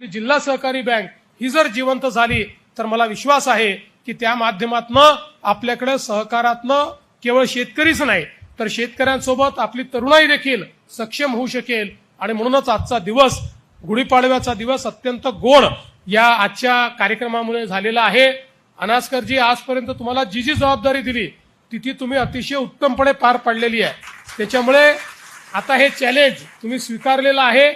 जिल्हा सहकारी बँक ही जर जिवंत झाली तर मला विश्वास आहे की त्या माध्यमातनं आपल्याकडे सहकारातनं केवळ शेतकरीच नाही तर शेतकऱ्यांसोबत आपली तरुणाई देखील सक्षम होऊ शकेल. आणि म्हणूनच आजचा दिवस गुढीपाडव्याचा दिवस अत्यंत गोड या आजच्या कार्यक्रमामुळे झालेला आहे. अनास्करजी आजपर्यंत तुम्हाला जी जी जबाबदारी दिली ती ती तुम्ही अतिशय उत्तमपणे पार पाडलेली आहे. त्याच्यामुळे आता हे चॅलेंज तुम्ही स्वीकारलेलं आहे.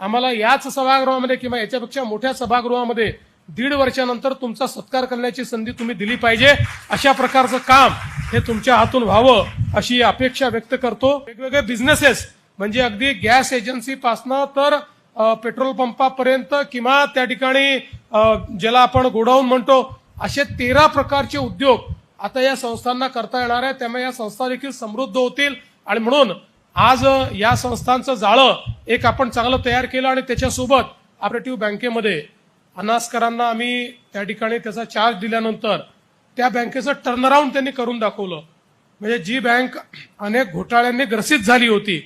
आम्हाला याच सभागृहामध्ये किंवा याच्यापेक्षा मोठ्या सभागृहामध्ये दीड वर्षानंतर तुमचा सत्कार करण्याची संधी तुम्ही दिली पाहिजे. अशा प्रकारचं काम हे तुमच्या हातून व्हावं अशी अपेक्षा व्यक्त करतो. वेगवेगळे बिझनेसेस म्हणजे अगदी गॅस एजन्सी पासनं तर पेट्रोल पंपापर्यंत किंवा त्या ठिकाणी ज्याला आपण गोडाऊन म्हणतो असे तेरा प्रकारचे उद्योग आता या संस्थांना करता येणार आहे. त्यामुळे या संस्था देखील समृद्ध होतील. आणि म्हणून आज या संस्थांचं जाळं एक आपण चांगलं तयार केलं आणि त्याच्यासोबत ऑपरेटिव्ह बँकेमध्ये अनास्करांना आम्ही त्या ठिकाणी त्याचा चार्ज दिल्यानंतर त्या बँकेचं टर्नअराऊंड त्यांनी करून दाखवलं. म्हणजे जी बँक अनेक घोटाळ्यांनी ग्रसित झाली होती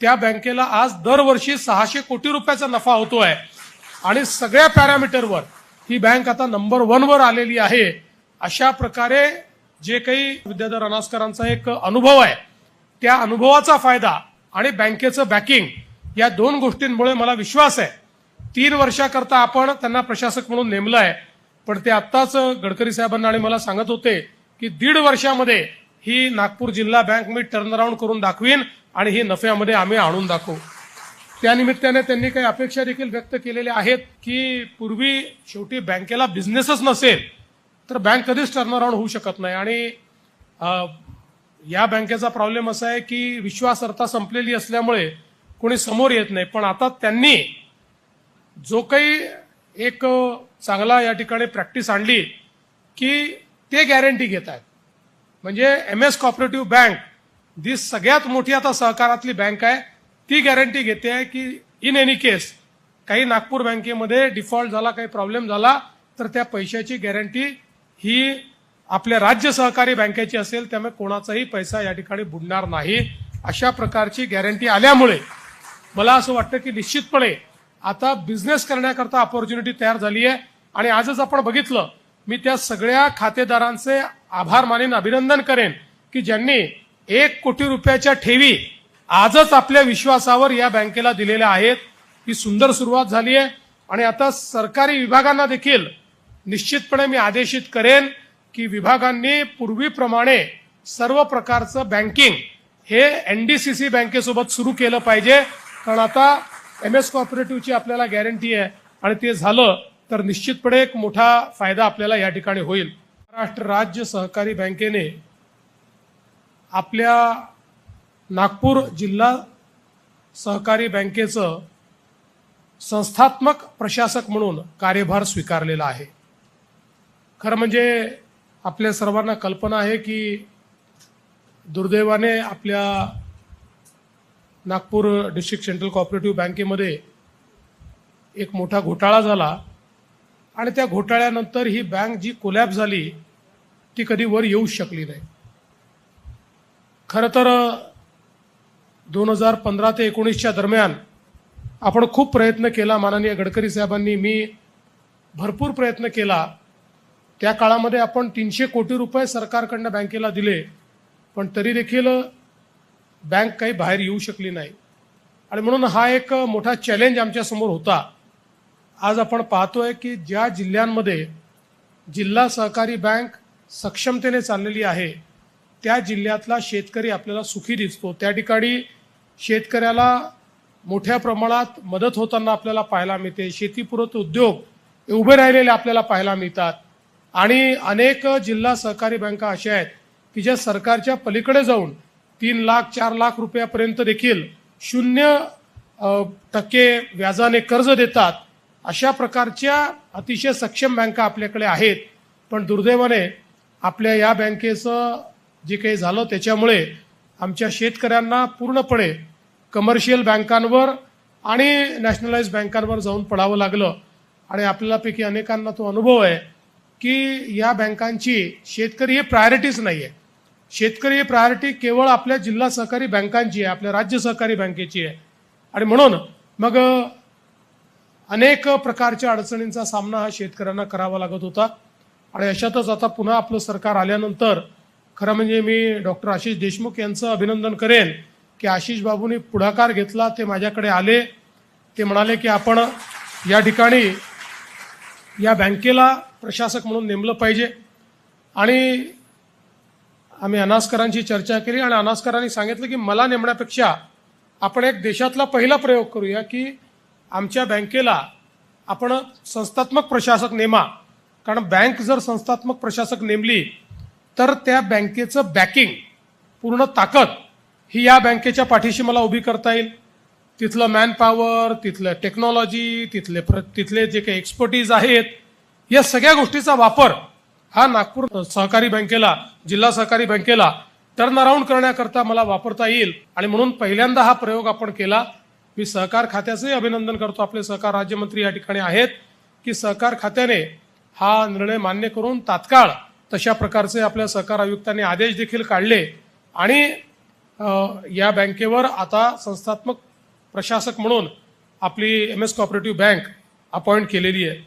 त्या बँकेला आज दरवर्षी सहाशे कोटी रुपयाचा नफा होतो आहे आणि सगळ्या पॅरामीटरवर ही बँक आता नंबर वनवर आलेली आहे. अशा प्रकारे जे काही विद्याधर अनास्करांचा एक अनुभव आहे त्या अनुभवाचा फायदा आणि बँकेचं बॅकिंग या दोन गोष्टींमुळे मला विश्वास आहे. तीन वर्षाकरता आपण त्यांना प्रशासक म्हणून नेमलं आहे पण ते आत्ताच गडकरी साहेबांना आणि मला सांगत होते की दीड वर्षामध्ये ही नागपूर जिल्हा बँक मी टर्नअराऊंड करून दाखवीन आणि ही नफ्यामध्ये आम्ही आणून दाखवू. त्यानिमित्ताने त्यांनी काही अपेक्षा देखील व्यक्त केलेल्या आहेत की पूर्वी शेवटी बँकेला बिझनेसच नसेल तर बँक कधीच टर्नअराऊंड होऊ शकत नाही. आणि या बँकेचा प्रॉब्लेम असा आहे की विश्वासार्हता संपलेली असल्यामुळे कोणी समोर येत नाही. पण आता त्यांनी जो काही एक चांगला या ठिकाणी प्रॅक्टिस आणली की ते गॅरंटी घेत आहेत. म्हणजे एम एस कॉपरेटिव्ह बँक जी सगळ्यात मोठी आता सहकारातली बँक आहे ती गॅरंटी घेते आहे की इन एनी केस काही नागपूर बँकेमध्ये डिफॉल्ट झाला काही प्रॉब्लेम झाला तर त्या पैशाची गॅरंटी ही आपल्या राज्य सहकारी बँकेची असेल त्यामुळे कोणाचाही पैसा या ठिकाणी बुडणार नाही. अशा प्रकारची गॅरंटी आल्यामुळे मला असं वाटतं की निश्चितपणे आता बिझनेस करण्याकरता ऑपॉर्च्युनिटी तयार झाली आहे आणि आजच आपण बघितलं मी त्या सगळ्या खातेदारांचे आभार मानेन अभिनंदन करेन की ज्यांनी एक कोटी रुपयाच्या ठेवी आजच आपल्या विश्वासावर या बँकेला दिलेल्या आहेत. ही सुंदर सुरुवात झाली आहे आणि आता सरकारी विभागांना देखील निश्चितपणे मी आदेशित करेन की विभागांनी पूर्वीप्रमाणे सर्व प्रकारचं बँकिंग हे एन डी सी सी बँकेसोबत सुरू केलं पाहिजे. कारण आता एम एस कॉपरेटिव्हची आपल्याला गॅरंटी आहे आणि ते झालं तर निश्चितपणे एक मोठा फायदा आपल्याला या ठिकाणी होईल. महाराष्ट्र राज्य सहकारी बँकेने आपल्या नागपूर जिल्हा सहकारी बँकेचं संस्थात्मक प्रशासक म्हणून कार्यभार स्वीकारलेला आहे. खरं म्हणजे आपल्या सर्वांना कल्पना आहे की दुर्दैवाने आपल्या नागपूर डिस्ट्रिक्ट सेंट्रल कॉपरेटिव्ह बँकेमध्ये एक मोठा घोटाळा झाला आणि त्या घोटाळ्यानंतर ही बँक जी कोलॅप झाली ती कधी वर येऊच शकली नाही. खरं तर दोन हजार पंधरा ते एकोणीसच्या दरम्यान आपण खूप प्रयत्न केला माननीय गडकरी साहेबांनी. मी भरपूर प्रयत्न केला. त्या काळामध्ये आपण तीनशे कोटी रुपये सरकारकडनं बँकेला दिले पण तरी देखील बँक काही बाहेर येऊ शकली नाही. आणि म्हणून हा एक मोठा चॅलेंज आमच्यासमोर होता. आज आपण पाहतोय की ज्या जिल्ह्यांमध्ये जिल्हा सहकारी बँक सक्षमतेने चाललेली आहे त्या जिल्ह्यातला शेतकरी आपल्याला सुखी दिसतो. त्या ठिकाणी शेतकऱ्याला मोठ्या प्रमाणात मदत होताना आपल्याला पाहायला मिळते. शेतीपूरक उद्योग उभे राहिलेले आपल्याला पाहायला मिळतात. आणि अनेक जिल्हा सहकारी बँका अशा आहेत की ज्या सरकारच्या पलीकडे जाऊन तीन लाख चार लाख रुपयापर्यंत देखील शून्य टक्के व्याजाने कर्ज देतात अशा प्रकारच्या अतिशय सक्षम बँका आपल्याकडे आहेत. पण दुर्दैवाने आपल्या या बँकेचं जे काही झालं त्याच्यामुळे आमच्या शेतकऱ्यांना पूर्णपणे कमर्शियल बँकांवर आणि नॅशनलाइज बँकांवर जाऊन पडावं लागलं. आणि आपल्यापैकी अनेकांना तो अनुभव आहे की या बँकांची शेतकरी ही प्रायोरिटीच नाही आहे शेतकरी ही प्रायोरिटी केवळ आपल्या जिल्हा सहकारी बँकांची आहे आपल्या राज्य सहकारी बँकेची आहे. आणि म्हणून मग अनेक प्रकारच्या अडचणींचा सामना हा शेतकऱ्यांना करावा लागत होता. आणि अशातच आता पुन्हा आपलं सरकार आल्यानंतर खरं म्हणजे मी डॉक्टर आशिष देशमुख यांचं अभिनंदन करेन की आशिष बाबूंनी पुढाकार घेतला ते माझ्याकडे आले. ते म्हणाले की आपण या ठिकाणी या बँकेला प्रशासक म्हणून नेमलं पाहिजे. आणि आम्ही अनास्करांची चर्चा केली आणि अनास्करांनी सांगितलं की मला नेमण्यापेक्षा आपण एक देशातला पहिला प्रयोग करूया की आमच्या बँकेला आपण संस्थात्मक प्रशासक नेमा. कारण बँक जर संस्थात्मक प्रशासक नेमली तर त्या बँकेचं बॅकिंग पूर्ण ताकद ही या बँकेच्या पाठीशी मला उभी करता येईल. तिथलं मॅनपॉवर तिथलं टेक्नॉलॉजी तिथले प्र तिथले जे काही एक्सपर्टीज आहेत या सगळ्या गोष्टीचा वापर हा नागपूर सहकारी बँकेला जिल्हा सहकारी बँकेला टर्न अराऊंड करण्याकरता मला वापरता येईल. आणि म्हणून पहिल्यांदा हा प्रयोग आपण केला. मी सहकार खात्याचंही अभिनंदन करतो. आपले सहकार राज्यमंत्री या ठिकाणी आहेत की सहकार खात्याने हा निर्णय मान्य करून तात्काळ तशा प्रकारचे आपल्या सहकार आयुक्तांनी आदेश देखील काढले. आणि या बँकेवर आता संस्थात्मक प्रशासक म्हणून आपली M S cooperative bank appoint केलेली आहे.